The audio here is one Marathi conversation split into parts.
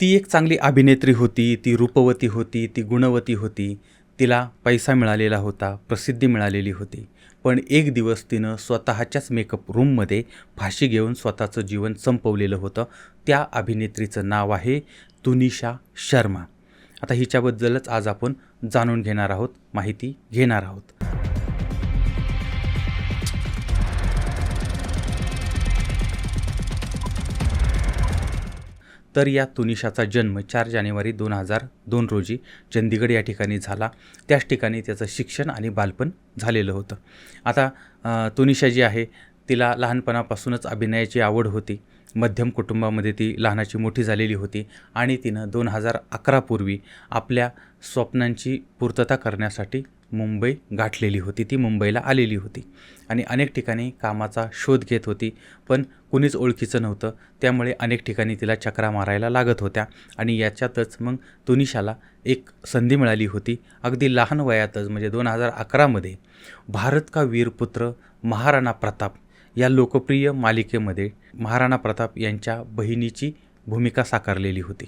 ती एक चांगली अभिनेत्री होती ती रूपवती होती ती गुणवती होती. तिला पैसा मिळालेला होता प्रसिद्धी मिळालेली होती. पण एक दिवस तिनं स्वतःच्याच मेकअप रूममध्ये फाशी घेऊन स्वतःचं जीवन संपवलेलं होतं. त्या अभिनेत्रीचं नाव आहे तुनिशा शर्मा. आता हिच्याबद्दलच आज आपण जाणून घेणार आहोत माहिती घेणार आहोत. तर या तुनिशाचा जन्म चार जानेवारी दोन हजार दोन रोजी चंदीगड या ठिकाणी झाला. त्याच ठिकाणी त्याचं शिक्षण आणि बालपण झालेलं होतं. आता तुनिशा जी आहे तिला लहानपणापासूनच अभिनयाची आवड होती. मध्यम कुटुंबामध्ये ती लहानाची मोठी झालेली होती आणि तिनं दोन हजार अकरापूर्वी आपल्या स्वप्नांची पूर्तता करण्यासाठी मुंबई गाठलेली होती. ती मुंबईला आलेली होती. आणि अनेक ठिकाणी कामाचा शोध घेत होती पण कुणीच ओळखीचं नव्हतं. त्यामुळे अनेक ठिकाणी तिला चक्रा मारायला लागत होत्या. आणि याच्यातच मग तुनिशाला एक संधी मिळाली होती. अगदी लहान वयातच म्हणजे दोन हजार अकरामध्ये भारत का वीरपुत्र महाराणा प्रताप या लोकप्रिय मालिकेमध्ये महाराणा प्रताप यांच्या बहिणीची भूमिका साकारलेली होती.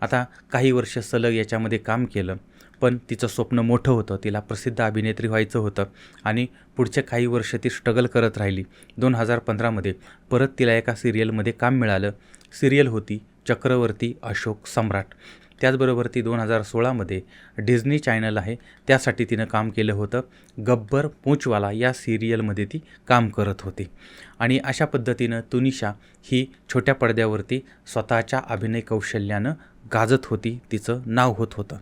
आता काही वर्ष सलग याच्यामध्ये काम केलं. पण तिचं स्वप्न मोठं होतं. तिला प्रसिद्ध अभिनेत्री व्हायचं होतं आणि पुढचे काही वर्ष ती स्ट्रगल करत राहिली. दोन हजार पंधरामध्ये परत तिला एका सिरियलमध्ये काम मिळालं. सिरियल होती चक्रवर्ती अशोक सम्राट. त्याचबरोबर ती दोन हजार सोळामध्ये डिझनी चॅनल आहे. त्यासाठी तिनं काम केलं होतं. गब्बर पूंचवाला या सिरियलमध्ये ती काम करत होती. आणि अशा पद्धतीनं तुनिशा ही छोट्या पडद्यावरती स्वतःच्या अभिनय कौशल्यानं गाजत होती तिचं नाव होत होतं.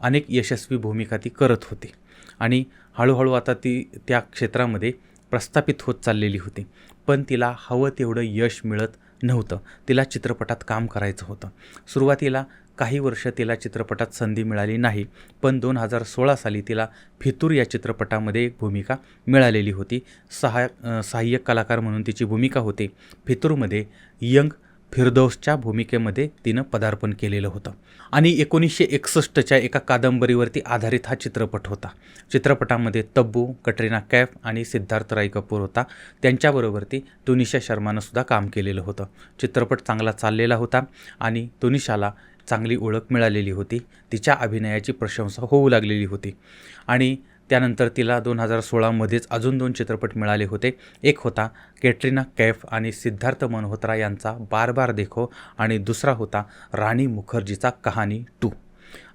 अनेक यशस्वी भूमिका ती करत होती. आणि हळूहळू आता ती त्या क्षेत्रामध्ये प्रस्थापित होत चाललेली होती. पण तिला हवं तेवढं यश मिळत नव्हतं. तिला चित्रपटात काम करायचं होतं. सुरुवातीला काही वर्ष तिला चित्रपटात संधी मिळाली नाही. पण दोन हजार सोळा साली तिला फितूर या चित्रपटामध्ये एक भूमिका मिळालेली होती. सहाय सहाय्यक कलाकार म्हणून तिची भूमिका होती. फितूरमध्ये यंग फिरदौसच्या भूमिकेमध्ये तिनं पदार्पण केलेलं होतं. आणि एकोणीसशे एकसष्टच्या एका कादंबरीवरती आधारित हा चित्रपट होता. चित्रपटामध्ये तब्बू कटरीना कैफ आणि सिद्धार्थ राय कपूर होता. त्यांच्याबरोबर ती तुनिशा शर्मानं सुद्धा काम केलेलं होतं. चित्रपट चांगला चाललेला होता आणि तुनिशाला चांगली ओळख मिळालेली होती. तिच्या अभिनयाची प्रशंसा होऊ लागलेली होती. आणि त्यानंतर तिला दोन हजार सोळामध्येच अजून दोन चित्रपट मिळाले होते. एक होता कॅटरिना कैफ आणि सिद्धार्थ मल्होत्रा यांचा बार बार देखो आणि दुसरा होता राणी मुखर्जीचा कहाणी टू.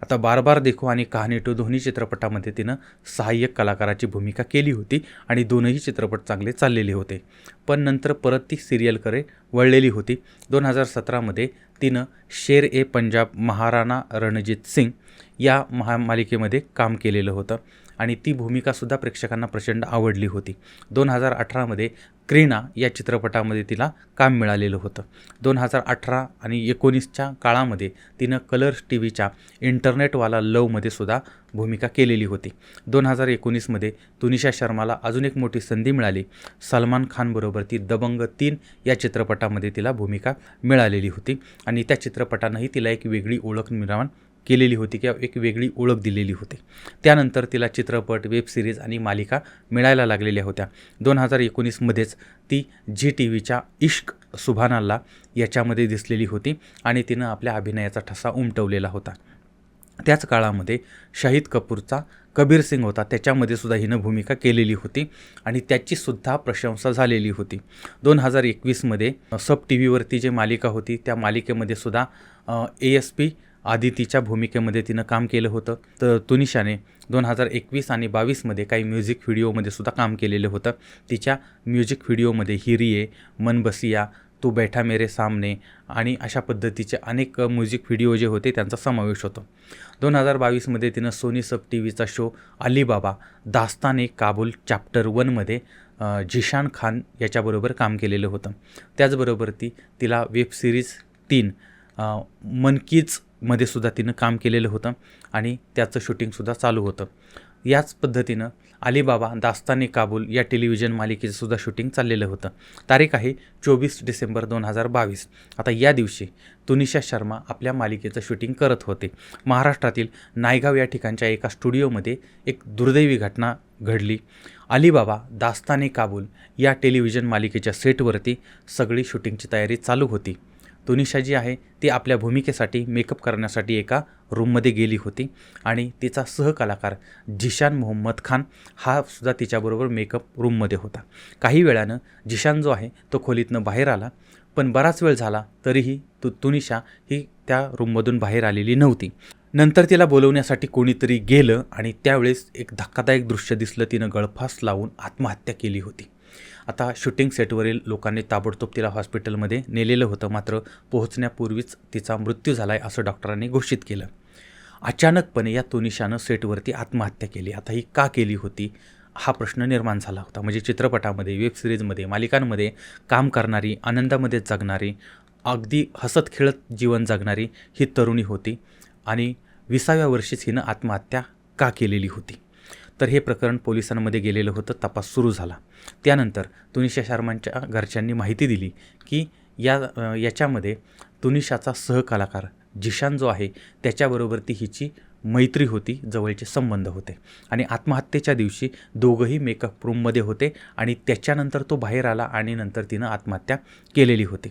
आता बार बार देखो आणि कहाणी टू दोन्ही चित्रपटामध्ये तिनं सहाय्यक कलाकाराची भूमिका केली होती आणि दोनही चित्रपट चांगले चाललेले होते. पण नंतर परत ती सिरियलकडे वळलेली होती. दोन हजार सतरामध्ये तिनं शेर ए पंजाब महाराणा रणजित सिंग या महामालिकेमध्ये काम केलेलं होतं. आणि ती भूमिकासुद्धा प्रेक्षकांना प्रचंड आवडली होती. दोन हजार अठरामध्ये क्रीना या चित्रपटामध्ये तिला काम मिळालेलं होतं. दोन हजार अठरा आणि एकोणीसच्या काळामध्ये तिनं कलर्स टी व्हीच्या इंटरनेटवाला लवमध्ये सुद्धा भूमिका केलेली होती. दोन हजार एकोणीसमध्ये तुनिशा शर्माला अजून एक मोठी संधी मिळाली. सलमान खानबरोबर ती दबंग तीन या चित्रपटामध्ये तिला भूमिका मिळालेली होती. आणि त्या चित्रपटानंही तिला एक वेगळी ओळख निर्माण केलेली होती किंवा एक वेगळी ओळख दिलेली होती. त्यानंतर तिला चित्रपट वेब सिरीज आणि मालिका मिळायला लागलेल्या होत्या. दोन हजार एकोणीसमध्येच ती झी टी व्हीच्या इश्क सुभानाला याच्यामध्ये दिसलेली होती आणि तिनं आपल्या अभिनयाचा ठसा उमटवलेला होता. त्याच काळामध्ये शाहिद कपूरचा कबीर सिंग होता. त्याच्यामध्ये सुद्धा हिनं भूमिका केलेली होती आणि त्याचीसुद्धा प्रशंसा झालेली होती. दोन हजार एकवीसमध्ये सब टी व्हीवरती जे मालिका होती त्या मालिकेमध्ये सुद्धा ए एस पी आदितीच्या भूमिकेमध्ये तिनं काम केलं होतं. तर तुनिशाने दोन हजार एकवीस आणि बावीसमध्ये काही म्युझिक व्हिडिओमध्ये सुद्धा काम केलेलं होतं. तिच्या म्युझिक व्हिडिओमध्ये हिरिये मन बसिया तू बैठा मेरे सामने आणि अशा पद्धतीचे अनेक म्युझिक व्हिडिओ जे होते त्यांचा समावेश होतो. दोन हजार बावीसमध्ये तिनं सोनी सब टी व्हीचा शो अलीबाबा दास्ताने काबूल चॅप्टर वनमध्ये झिशान खान याच्याबरोबर काम केलेलं होतं. त्याचबरोबर ती तिला वेब सिरीज तीन मनकीच मध्ये सुद्धा तिनं काम केलेलं होतं आणि त्याचं शूटिंगसुद्धा चालू होतं. याच पद्धतीनं अलीबाबा दास्ताने काबूल या टेलिव्हिजन मालिकेचं सुद्धा शूटिंग चाललेलं होतं. तारीख आहे चोवीस डिसेंबर दोन हजार बावीस. आता या दिवशी तुनिशा शर्मा आपल्या मालिकेचं शूटिंग करत होते. महाराष्ट्रातील नायगाव या ठिकाणच्या एका स्टुडिओमध्ये एक दुर्दैवी घटना घडली. अलीबाबा दास्ताने काबूल या टेलिव्हिजन मालिकेच्या सेटवरती सगळी शूटिंगची तयारी चालू होती. तुनिशा जी आहे ती आपल्या भूमिकेसाठी मेकअप करण्यासाठी एका रूममध्ये गेली होती आणि तिचा सहकलाकार जिशान मोहम्मद खान हा सुद्धा तिच्याबरोबर मेकअप रूममध्ये होता. काही वेळानं जिशान जो आहे तो खोलीतनं बाहेर आला पण बराच वेळ झाला तरीही तु तुनिशा ही त्या रूममधून बाहेर आलेली नव्हती. नंतर तिला बोलवण्यासाठी कोणीतरी गेलं आणि त्यावेळेस एक धक्कादायक दृश्य दिसलं तिनं गळफास लावून आत्महत्या केली होती. आता शूटिंग सेटवरील लोकांनी ताबडतोब तिला हॉस्पिटलमध्ये नेलेलं होतं मात्र पोहोचण्यापूर्वीच तिचा मृत्यू झाला आहे असं डॉक्टरांनी घोषित केलं. अचानकपणे या तुनिशानं सेटवरती आत्महत्या केली. आता ही का केली होती हा प्रश्न निर्माण झाला होता. म्हणजे चित्रपटामध्ये वेब सिरीजमध्ये मालिकांमध्ये काम करणारी आनंदामध्ये जगणारी अगदी हसत खेळत जीवन जगणारी ही तरुणी होती आणि विसाव्या वर्षीच हिनं आत्महत्या का केलेली होती? तर हे प्रकरण पोलिसांमध्ये गेलेलं होतं तपास सुरू झाला. त्यानंतर तुनिशा शर्मांच्या घरच्यांनी माहिती दिली की या याच्यामध्ये तुनिशाचा सहकलाकार जिशान जो आहे त्याच्याबरोबर ती हिची मैत्री होती जवळचे संबंध होते. आणि आत्महत्येच्या दिवशी दोघंही मेकअप रूममध्ये होते आणि त्याच्यानंतर तो बाहेर आला आणि नंतर तिनं आत्महत्या केलेली होती.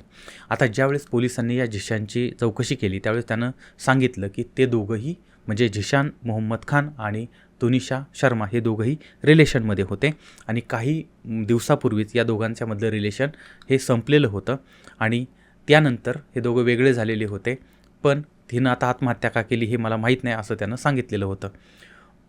आता ज्यावेळेस पोलिसांनी या जिशांची चौकशी केली त्यावेळेस त्यानं सांगितलं की ते दोघंही म्हणजे झिशान मोहम्मद खान आणि तुनिशा शर्मा हे दोघंही रिलेशनमध्ये होते. आणि काही दिवसापूर्वीच या दोघांच्यामधलं रिलेशन हे संपलेलं होतं. आणि त्यानंतर हे दोघं वेगळे झालेले होते. पण तिनं आता आत्महत्या का केली हे मला माहीत नाही असं त्यानं सांगितलेलं होतं.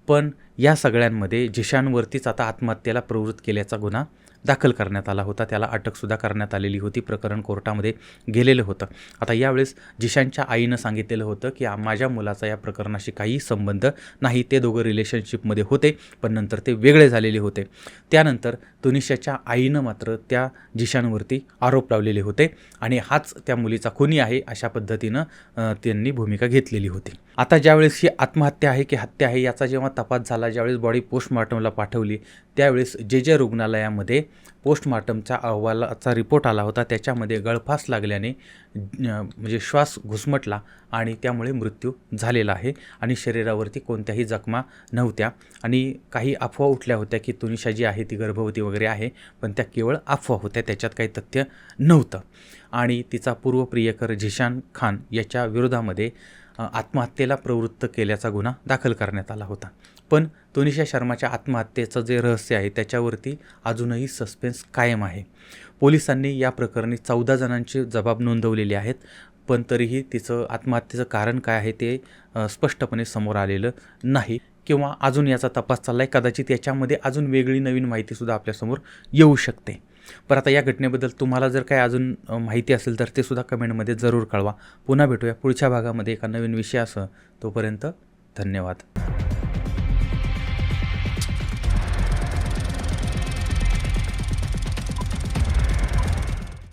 पण या सगळ्यांमध्ये जिशांवरतीच आता आत्महत्येला प्रवृत्त केल्याचा गुन्हा दाखल करण्यात आला होता. त्याला अटकसुद्धा करण्यात आलेली होती. प्रकरण कोर्टामध्ये गेलेलं होतं. आता यावेळेस जिशांच्या आईनं सांगितलेलं होतं की माझ्या मुलाचा या प्रकरणाशी काही संबंध नाही. ते दोघं रिलेशनशिपमध्ये होते पण नंतर ते वेगळे झालेले होते. त्यानंतर तुनिशाच्या आईनं मात्र त्या जिशांवरती आरोप लावलेले होते आणि हाच त्या मुलीचा खुनी आहे अशा पद्धतीनं त्यांनी भूमिका घेतलेली होती. आता ज्यावेळेस ही आत्महत्या आहे की हत्या आहे याचा जेव्हा तपास झाला ज्यावेळेस बॉडी पोस्टमॉर्टमला पाठवली त्यावेळेस जे जे रुग्णालयामध्ये पोस्टमॉर्टमच्या अहवालाचा रिपोर्ट आला होता त्याच्यामध्ये गळफास लागल्याने म्हणजे श्वास घुसमटला आणि त्यामुळे मृत्यू झालेला आहे आणि शरीरावरती कोणत्याही जखमा नव्हत्या. आणि काही अफवा उठल्या होत्या की तुनिशा जी आहे ती गर्भवती वगैरे आहे पण त्या केवळ अफवा होत्या त्याच्यात काही तथ्य नव्हतं. आणि तिचा पूर्व प्रियकर झिशान खान याच्या विरोधामध्ये आत्महत्येला प्रवृत्त केल्याचा गुन्हा दाखल करण्यात आला होता. पण तुनिशा शर्माच्या आत्महत्येचं जे रहस्य आहे त्याच्यावरती अजूनही सस्पेन्स कायम आहे. पोलिसांनी या प्रकरणी चौदा जणांचे जबाब नोंदवलेले आहेत पण तरीही तिचं आत्महत्येचं कारण काय आहे ते स्पष्टपणे समोर आलेलं नाही किंवा अजून याचा तपास चालला आहे कदाचित याच्यामध्ये अजून वेगळी नवीन माहितीसुद्धा आपल्यासमोर येऊ शकते. पर आता या घटनेबद्दल तुम्हाला जर काय अजून माहिती असेल तर ते सुद्धा कमेंटमध्ये जरूर कळवा. पुन्हा भेटूया पुढच्या भागामध्ये एका नवीन विषयासह. तोपर्यंत धन्यवाद.